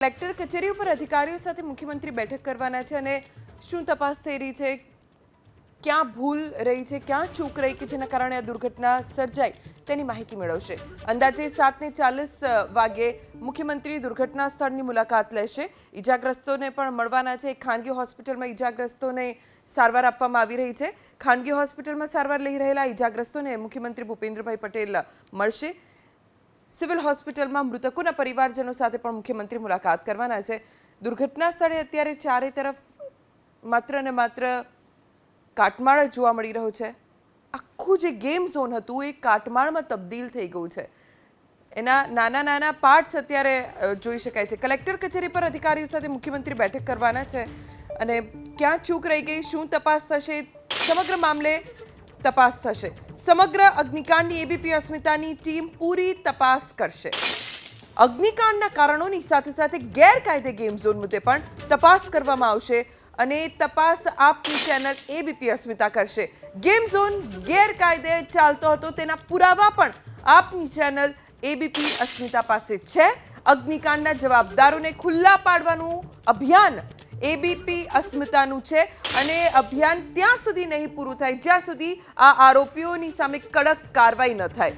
Collector કચેરી ઉપર અધિકારીઓ સાથે મુખ્યમંત્રી બેઠક કરવાના છે અને શું તપાસ થઈ રહી છે? ક્યાં ભૂલ રહી છે? ક્યાં ચૂક રહી કે જેના કારણે આ દુર્ઘટના સર્જાઈ? તેની માહિતી મેળવશે. અંદાજે સાતને ચાલીસ વાગે મુખ્યમંત્રી દુર્ઘટના સ્થળની મુલાકાત લેશે. ઈજાગ્રસ્તોને પણ મળવાના છે. ખાનગી હોસ્પિટલમાં ઈજાગ્રસ્તોને સારવાર આપવામાં આવી રહી છે. ખાનગી હોસ્પિટલમાં સારવાર લઈ રહેલા ઈજાગ્રસ્તોને મુખ્યમંત્રી ભૂપેન્દ્રભાઈ પટેલ મળશે. સિવિલ હોસ્પિટલમાં મૃતકોના પરિવારજનો સાથે પણ મુખ્યમંત્રી મુલાકાત કરવાના છે. દુર્ઘટના સ્થળે અત્યારે ચારે તરફ માત્ર ને માત્ર કાટમાળ જ જોવા મળી રહ્યો છે. આખું જે ગેમ ઝોન હતું એ કાટમાળમાં તબદીલ થઈ ગયું છે. એના નાના નાના પાર્ટ્સ અત્યારે જોઈ શકાય છે. કલેક્ટર કચેરી પર અધિકારીઓ સાથે મુખ્યમંત્રી બેઠક કરવાના છે. અને ક્યાં ચૂક રહી ગઈ, શું તપાસ થશે, સમગ્ર મામલે તપાસ થશે. સમગ્ર અગ્નિકાંડની એબીપી અસ્મિતાની ટીમ પૂરી તપાસ કરશે. અગ્નિકાંડના કારણોની સાથે સાથે ગેરકાયદે ગેમ ઝોન મુદ્દે પણ તપાસ કરવામાં આવશે અને તપાસ આપની ચેનલ એબીપી અસ્મિતા કરશે. ગેમ ઝોન ગેરકાયદે ચાલતો હતો, તેના પુરાવા પણ આપની ચેનલ એબીપી અસ્મિતા પાસે છે. અગ્નિકાંડના જવાબદારોને ખુલ્લા પાડવાનું અભિયાન એબીપી અસ્મિતાનું છે અને અભિયાન ત્યાં સુધી નહીં પૂરું થાય. જ્યાં સુધી આ આરોપીઓની સામે કડક કાર્યવાહી ન થાય.